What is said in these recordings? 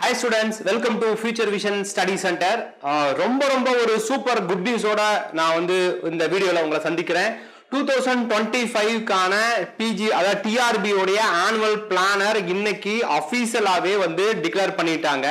Hi students welcome to future vision study centre ரொம்ப ரொம்ப ஒரு சூப்பர் குட் நியூஸோட நான் வந்து இந்த வீடியோவில் உங்களை சந்திக்கிறேன். டூ தௌசண்ட் டுவெண்ட்டி ஃபைவ்க்கான பிஜி அதாவது டிஆர்பி உடைய ஆனுவல் பிளானர் இன்னைக்கு அஃபீஷியலாகவே வந்து டிக்ளேர் பண்ணிட்டாங்க.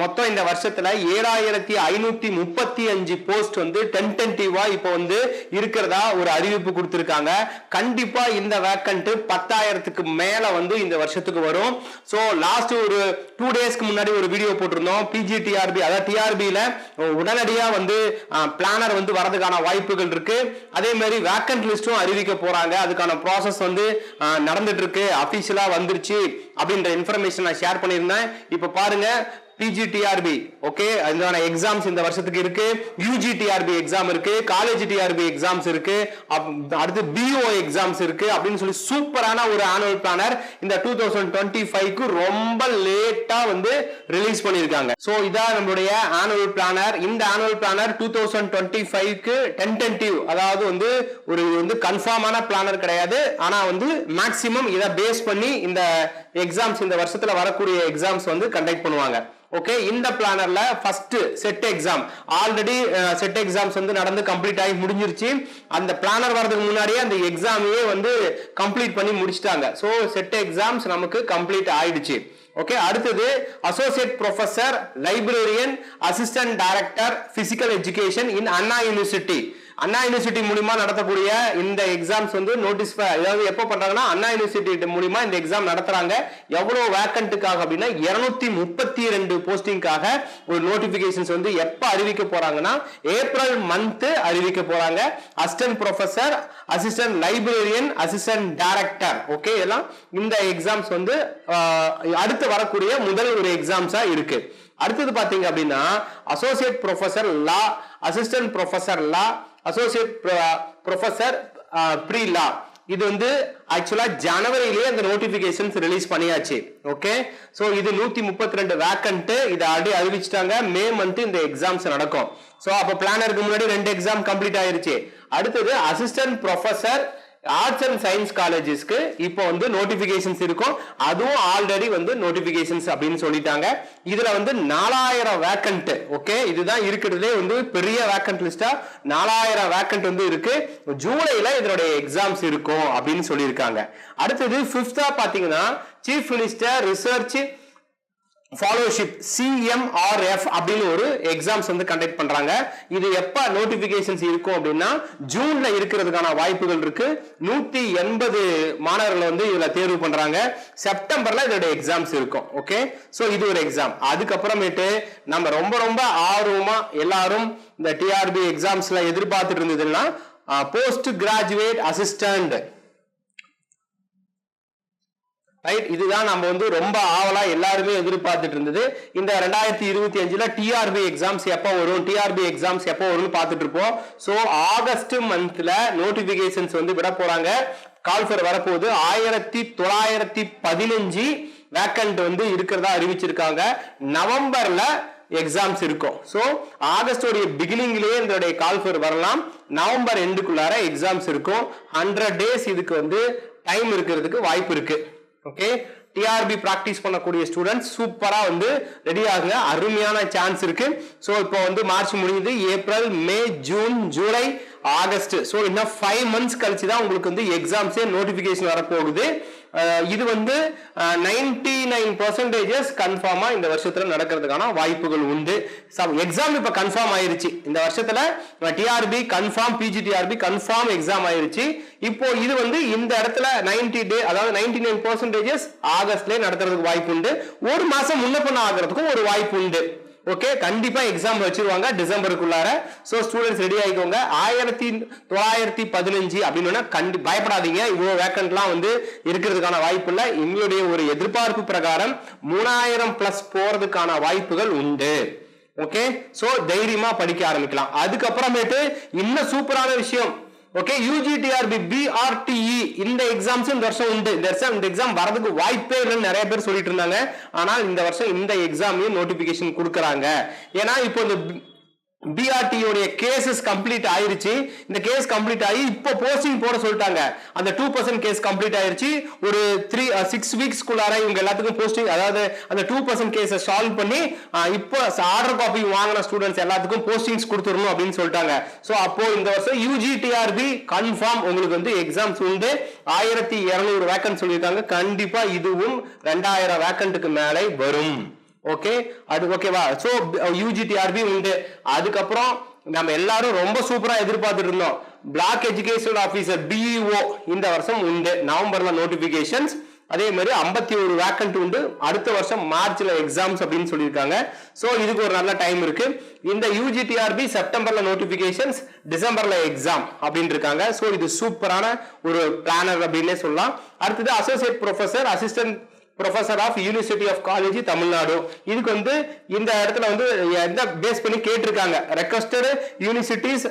மொத்தம் இந்த வருஷத்துல ஏழாயிரத்தி ஐநூத்தி முப்பத்தி அஞ்சு போஸ்ட் வந்து டென்டென்டிவா இப்போ வந்து இருக்கிறதா ஒரு அறிவிப்பு கொடுத்திருக்காங்க. கண்டிப்பா இந்த வேக்கண்ட் பத்தாயிரத்துக்கு மேல வந்து இந்த வருஷத்துக்கு வரும். ஸோ லாஸ்ட் ஒரு டூ டேஸ்க்கு முன்னாடி ஒரு வீடியோ போட்டிருந்தோம். பிஜி டிஆர்பி அதாவது டிஆர்பியில உடனடியா வந்து பிளானர் வந்து வரதுக்கான வாய்ப்புகள் இருக்கு. அதே மாதிரி வேக்கண்ட் லிஸ்டும் அறிவிக்க போறாங்க. அதுக்கான ப்ராசஸ் வந்து நடந்துட்டு இருக்கு. அபிஷியலா வந்துருச்சு. அப்படின்ற இன்ஃபர்மேஷன் நான் ஷேர் பண்ணியிருந்தேன். இப்போ பாருங்க பிஜிடிஆர்பி ஓகே அதுக்கான எக்ஸாம்ஸ் இந்த வருஷத்துக்கு இருக்கு. யூஜிடிஆர்பி எக்ஸாம் இருக்கு. காலேஜ் டிஆர்பி எக்ஸாம்ஸ் இருக்கு. அப்- அடுத்து பிஓ எக்ஸாம்ஸ் இருக்கு அப்படின்னு சொல்லி சூப்பரான ஒரு ஆனுவல் பிளானர் இந்த டூ தௌசண்ட் டுவெண்ட்டி ஃபைவ்க்கு ரொம்ப லேட்டா வந்து ரிலீஸ் பண்ணியிருக்காங்க. ஸோ இதான் நம்மளுடைய ஆனுவல் பிளானர் இந்த annual planner two thousand twenty ஃபைவ்க்கு டென்டென்டிவ் அதாவது வந்து ஒரு வந்து கன்ஃபார்மான பிளானர் கிடையாது. ஆனா வந்து மேக்சிமம் இதை பேஸ் பண்ணி இந்த எக்ஸாம்ஸ் இந்த வருஷத்துல வரக்கூடிய எக்ஸாம்ஸ் வந்து கண்டக்ட் பண்ணுவாங்க. ஓகே இந்த பிளானர்ல first SET exam already SET exams வந்து நடந்து கம்ப்ளீட் ஆகி முடிஞ்சிருச்சு. அந்த பிளானர் வரதுக்கு முன்னாடியே அந்த எக்ஸாமையே வந்து கம்ப்ளீட் பண்ணி முடிச்சிட்டாங்க. ஸோ செட் எக்ஸாம்ஸ் நமக்கு கம்ப்ளீட் ஆயிடுச்சு. ஓகே அடுத்தது associate professor librarian assistant director physical education in Anna university Anna university மூலியமா நடத்தக்கூடிய இந்த எக்ஸாம்ஸ் வந்து நோட்டீஸ் அதாவது எப்போ பண்றாங்கன்னா அண்ணா யூனிவர்சிட்டி மூலியமா இந்த எக்ஸாம் நடத்துறாங்க. எவ்வளவு வேக்கண்ட்டுக்காக அப்படின்னா இருநூத்தி முப்பத்தி ரெண்டு போஸ்டிங்காக ஒரு நோட்டிபிகேஷன்ஸ் வந்து எப்ப அறிவிக்க போறாங்கன்னா ஏப்ரல் மந்த் அறிவிக்க போறாங்க. Assistant professor assistant librarian assistant director okay எல்லாம் இந்த எக்ஸாம்ஸ் வந்து அடுத்து வரக்கூடிய முதல் ஒரு எக்ஸாம்ஸா இருக்கு. அடுத்தது பாத்தீங்க அப்படின்னா associate professor law assistant professor law associate professor pre law இது வந்து ஆக்சுவலா ஜனவரியிலேயே அந்த நோட்டிபிகேஷன்ஸ் ரிலீஸ் பண்ணியாச்சு. ஓகே ஸோ இது நூத்தி முப்பத்தி ரெண்டு வேக்கன்ட்டு இதை ஆல்ரெடி அறிவிச்சிட்டாங்க. மே மந்த் இந்த எக்ஸாம்ஸ் நடக்கும். ஸோ அப்போ பிளானருக்கு முன்னாடி ரெண்டு எக்ஸாம் கம்ப்ளீட் ஆயிருச்சு. அடுத்தது assistant professor arts and science காலேஜஸ்க்கு இப்போ வந்து நோட்டிபிகேஷன்ஸ் இருக்கும். அதுவும் ஆல்ரெடி வந்து நோட்டிபிகேஷன்ஸ் அப்படின்னு சொல்லிட்டாங்க. இதுல வந்து நாலாயிரம் வேக்கண்ட் ஓகே இதுதான் இருக்கிறதுலே வந்து பெரிய வேக்கண்ட் லிஸ்டா நாலாயிரம் வேக்கண்ட் வந்து இருக்கு. ஜூலைல இதனுடைய எக்ஸாம்ஸ் இருக்கும் அப்படின்னு சொல்லியிருக்காங்க. அடுத்தது பிப்தா பாத்தீங்கன்னா chief minister research fellowship CMRF அப்படின்னு ஒரு எக்ஸாம்ஸ் வந்து கண்டக்ட் பண்றாங்க. இது எப்ப நோட்டிபிகேஷன்ஸ் இருக்கும் அப்படின்னா ஜூன்ல இருக்கிறதுக்கான வாய்ப்புகள் இருக்கு. நூத்தி எண்பது மாணவர்களை வந்து இதுல தேர்வு பண்றாங்க. செப்டம்பர்ல இதோட எக்ஸாம்ஸ் இருக்கும். ஓகே ஸோ இது ஒரு எக்ஸாம் அதுக்கப்புறமேட்டு நம்ம ரொம்ப ரொம்ப ஆர்வமா எல்லாரும் இந்த டிஆர்பி எக்ஸாம்ஸ்ல எதிர்பார்த்துட்டு இருந்ததுன்னா போஸ்ட் கிராஜுவேட் அசிஸ்டன்ட் ரைட் இதுதான் நம்ம வந்து ரொம்ப ஆவலா எல்லாருமே எதிர்பார்த்துட்டு இருந்தது. இந்த ரெண்டாயிரத்தி இருபத்தி அஞ்சுல டிஆர்பி எக்ஸாம்ஸ் எப்போ வரும்? டிஆர்பி எக்ஸாம்ஸ் எப்போ வரும்னு பார்த்துட்டு இருப்போம். ஸோ ஆகஸ்ட் மந்த்ல நோட்டிபிகேஷன்ஸ் வந்து விட போறாங்க. கால்ஃபர் வரப்போகுது. ஆயிரத்தி தொள்ளாயிரத்தி பதினஞ்சு வேக்கண்ட் வந்து இருக்கிறதா அறிவிச்சிருக்காங்க. நவம்பர்ல எக்ஸாம்ஸ் இருக்கும். ஸோ ஆகஸ்டோடைய பிகினிங்லேயே இதோடைய கால்ஃபர் வரலாம். நவம்பர் எண்டுக்குள்ளார எக்ஸாம்ஸ் இருக்கும். ஹண்ட்ரட் டேஸ் இதுக்கு வந்து டைம் இருக்கிறதுக்கு வாய்ப்பு இருக்குது ஓகே டிஆர்பி ப்ராக்டிஸ் பண்ணக்கூடிய ஸ்டூடெண்ட்ஸ் சூப்பராக வந்து ரெடி ஆகுங்க. அருமையான சான்ஸ் இருக்கு. ஸோ இப்போ வந்து மார்ச் முடியுது. April May June July August so இன்னும் ஃபைவ் மந்த்ஸ் கழிச்சு தான் உங்களுக்கு வந்து எக்ஸாம்ஸே நோட்டிஃபிகேஷன் வரப்போகுது. இது வந்து நைன்டி நைன் பர்சன்டேஜஸ் கன்ஃபார்மா இந்த வருஷத்துல நடக்கிறதுக்கான வாய்ப்புகள் உண்டு. எக்ஸாம் இப்ப கன்ஃபார்ம் ஆயிருச்சு. இந்த வருஷத்துல TRB confirm PGTRB confirm exam ஆயிருச்சு. இப்போ இது வந்து இந்த இடத்துல 90 டே அதாவது நைன்டி நைன் பர்சன்டேஜஸ் ஆகஸ்ட்லேயே நடத்துறதுக்கு வாய்ப்பு உண்டு. ஒரு மாசம் முன்ன பண்ண ஆகிறதுக்கும் ஒரு வாய்ப்பு உண்டு. ஓகே கண்டிப்பா எக்ஸாம் வச்சிருவாங்க டிசம்பருக்குள்ளார. ஸோ ஸ்டூடெண்ட்ஸ் ரெடி ஆகிக்கோங்க ஆயிரத்தி தொள்ளாயிரத்தி பதினஞ்சு அப்படின்னா கண்டி பயப்படாதீங்க. இவ்வளோ வேக்கண்ட்லாம் வந்து இருக்கிறதுக்கான வாய்ப்பு இல்லை. எங்களுடைய ஒரு எதிர்பார்ப்பு பிரகாரம் மூணாயிரம் பிளஸ் போறதுக்கான வாய்ப்புகள் உண்டு. ஓகே ஸோ தைரியமா படிக்க ஆரம்பிக்கலாம். அதுக்கப்புறமேட்டு இன்னும் சூப்பரான விஷயம். Okay U G T R B P R T E இந்த எக்ஸாம்ஸ் இந்த வருஷம் உண்டு. இந்த வருஷம் இந்த எக்ஸாம் வரதுக்கு வாய்ப்பே இல்லைன்னு நிறைய பேர் சொல்லிட்டு இருந்தாங்க. ஆனால் இந்த வருஷம் இந்த எக்ஸாமையும் நோட்டிபிகேஷன் கொடுக்குறாங்க. ஏன்னா இப்போ இந்த பிஆர்டியோடைய கேசஸ் கம்ப்ளீட் ஆயிருச்சு. இந்த கேஸ் கம்ப்ளீட் ஆகி இப்போ போஸ்டிங் போட சொல்லிட்டாங்க. அந்த டூ பர்சன்ட் கேஸ் கம்ப்ளீட் ஆயிருச்சு. ஒரு த்ரீ சிக்ஸ் வீக்ஸ்க்குள்ளார இவங்க எல்லாத்துக்கும் போஸ்டிங் அதாவது அந்த டூ பர்சன்ட் கேஸை சால்வ் பண்ணி இப்போ ஆர்டர் காப்பி வாங்கின ஸ்டூடெண்ட்ஸ் எல்லாத்துக்கும் போஸ்டிங்ஸ் கொடுத்துடணும் அப்படின்னு சொல்லிட்டாங்க. ஸோ அப்போ இந்த வருஷம் யூஜிடிஆர்பி கன்ஃபார்ம் உங்களுக்கு வந்து எக்ஸாம்ஸ் உண்டு. ஆயிரத்தி இரநூறு வேக்கன்ட் சொல்லியிருக்காங்க. கண்டிப்பா இதுவும் ரெண்டாயிரம் வேக்கண்ட்டுக்கு மேலே வரும். ஓகே அது ஓகேவா ஸோ யூஜிடிஆர்பி உண்டு. அதுக்கப்புறம் நம்ம எல்லாரும் ரொம்ப சூப்பராக எதிர்பார்த்துட்டு இருந்தோம் பிளாக் எஜுகேஷன் ஆஃபீஸர் பிஇஓ இந்த வருஷம் உண்டு. நவம்பர்ல நோட்டிபிகேஷன்ஸ் அதே மாதிரி ஐம்பத்தி ஒரு வேக்கன்ட் உண்டு. அடுத்த வருஷம் மார்ச்ல எக்ஸாம்ஸ் அப்படின்னு சொல்லியிருக்காங்க. ஸோ இதுக்கு ஒரு நல்ல டைம் இருக்கு. இந்த U G T R B செப்டம்பர்ல notifications டிசம்பர்ல எக்ஸாம் அப்படின்னு இருக்காங்க ஸோ இது சூப்பரான ஒரு பிளானர் அப்படின்னே சொல்லலாம். அடுத்தது associate professor assistant professor of university of college Tamil Nadu இதுக்கு வந்து இந்த இடத்துல வந்து எந்த பேஸ் பண்ணி கேட்டிருக்காங்க? Requested universities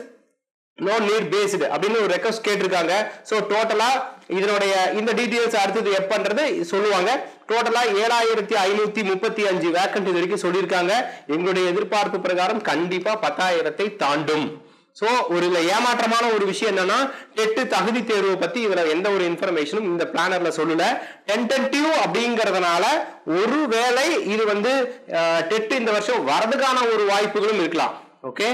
no need based அப்படின்னு ஒரு ரெக்வஸ்ட் கேட்டிருக்காங்க. ஸோ டோட்டலா இதனுடைய இந்த டீட்டெயில்ஸ் அடுத்தது எப்பன்றது சொல்லுவாங்க. டோட்டலா ஏழாயிரத்தி ஐநூத்தி முப்பத்தி அஞ்சு வேக்கன்ட் இது வரைக்கும் சொல்லியிருக்காங்க. எங்களுடைய எதிர்பார்ப்பு பிரகாரம் கண்டிப்பா பத்தாயிரத்தை தாண்டும். ஸோ ஒரு இதில் ஏமாற்றமான ஒரு விஷயம் என்னன்னா டெட்டு தகுதி தேர்வை பத்தி இதுல எந்த ஒரு இன்ஃபர்மேஷனும் இந்த பிளானர்ல சொல்லல. டென்டென்டிவ் அப்படிங்கறதுனால ஒருவேளை இது வந்து டெட்டு இந்த வருஷம் வரதுக்கான ஒரு வாய்ப்புகளும் இருக்கலாம். ஓகே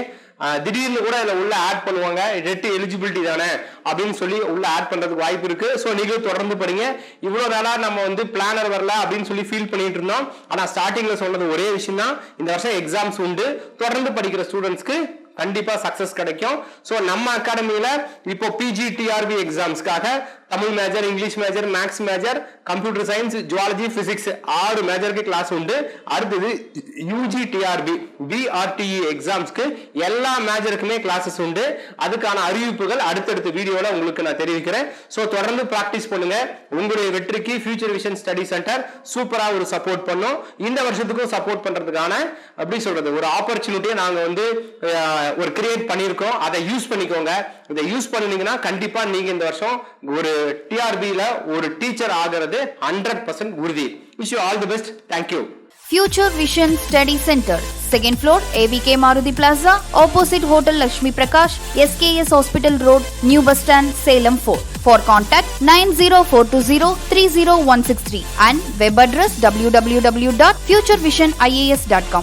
திடீர்னு கூட இதில் உள்ள ஆட் பண்ணுவாங்க. டெட்டு எலிஜிபிலிட்டி தானே? அப்படின்னு சொல்லி உள்ள ஆட் பண்ணுறதுக்கு வாய்ப்பு இருக்கு. ஸோ நீங்களும் தொடர்ந்து படிங்க. இவ்வளோ நாளாக நம்ம வந்து பிளானர் வரல அப்படின்னு சொல்லி ஃபீல் பண்ணிட்டு இருந்தோம். ஆனால் ஸ்டார்டிங்கில் சொன்னது ஒரே விஷயம் தான் இந்த வருஷம் எக்ஸாம்ஸ் உண்டு. தொடர்ந்து படிக்கிற ஸ்டூடெண்ட்ஸ்க்கு கண்டிப்பா சக்சஸ் கிடைக்கும். ஸோ நம்ம அகாடமியில இப்போ PG TRB எக்ஸாம்ஸ்க்காக Tamil major English major maths major computer science zoology physics ஆறு மேஜருக்கு கிளாஸ் உண்டு. அடுத்தது யூஜி டிஆர்பி பிஆர்டிஇ எக்ஸாம்ஸ்க்கு எல்லா மேஜருக்குமே கிளாஸஸ் உண்டு. அதுக்கான அறிவிப்புகள் அடுத்தடுத்த வீடியோவில் உங்களுக்கு நான் தெரிவிக்கிறேன். ஸோ தொடர்ந்து ப்ராக்டிஸ் பண்ணுங்க. உங்களுடைய வெற்றிக்கு ஃபியூச்சர் விஷன் ஸ்டடி சென்டர் சூப்பராக ஒரு சப்போர்ட் பண்ணும். இந்த வருஷத்துக்கும் சப்போர்ட் பண்ணுறதுக்கான அப்படி சொல்றது ஒரு ஆப்பர்ச்சுனிட்டியை நாங்கள் வந்து ஒரு கிரியேட் பண்ணியிருக்கோம் அதை யூஸ் பண்ணிக்கோங்க இதை யூஸ் பண்ணினீங்கன்னா கண்டிப்பாக நீங்கள் இந்த வருஷம் ஒரு டிஆர்பியில் ஒரு டீச்சர் ஆகிறது ஹண்ட்ரட் பர்சன்ட் உறுதி wish you all the best thank you future vision study centre second floor AVK Maruthi plaza opposite hotel Lakshmi Prakash SKS hospital road new bus stand Salem four for contact nine zero four two zero three zero one six three and web address W W W dot future vision IAS dot com